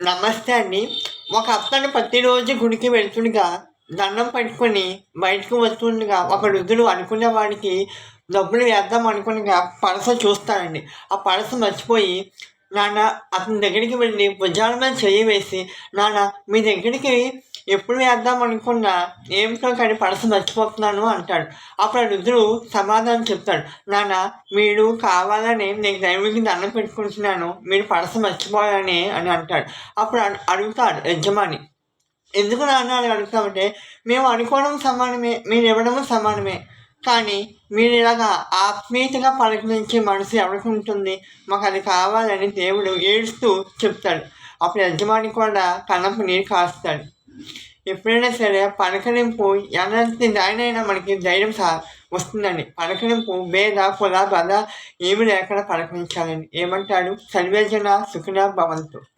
నమస్తే అండి. ఒక అతను ప్రతిరోజు గుడికి వెళ్తుండగా దండం పట్టుకొని బయటకు వస్తుండగా ఒక వృద్ధుడు అనుకునే వాడికి డబ్బులు వేద్దాం అనుకునగా పరస చూస్తాడండి. ఆ పరస మర్చిపోయి నాన్న అతని దగ్గరికి వెళ్ళి భుజాల మీద చేయి వేసి నాన్న మీ దగ్గరికి ఎప్పుడు వేద్దాం అనుకున్నా ఏమిటో కానీ పడస మర్చిపోతున్నాను అంటాడు. అప్పుడు రుద్రుడు వృద్ధుడు సమాధానం చెప్తాడు. నాన్న మీరు కావాలని నేను దైవకి దండం పెట్టుకుంటున్నాను. మీరు పడస మర్చిపోయాలని అని అంటాడు. అప్పుడు అడుగుతాడు యజమాని. ఎందుకు నాన్న అని అడుగుతామంటే మేము అనుకోవడం సమానమే మీరు ఇవ్వడము సమానమే. కానీ మీరు ఇలాగా ఆత్మీయతగా పలకరించే మనసు ఎవరికి ఉంటుంది? మాకు అది కావాలని దేవుడు ఏడుస్తూ చెప్తాడు. అప్పుడు యజమాని కూడా కన్నపు నీరు కాస్తాడు. ఎప్పుడైనా సరే పలకరింపు ఎలాంటి దానినైనా మనకి ధైర్యం సా వస్తుందండి. పలకరింపు భేద కుల బల ఏమి లేకుండా పలకరించాలండి ఏమంటాడు? సర్వేజన సుఖిన భవంతు.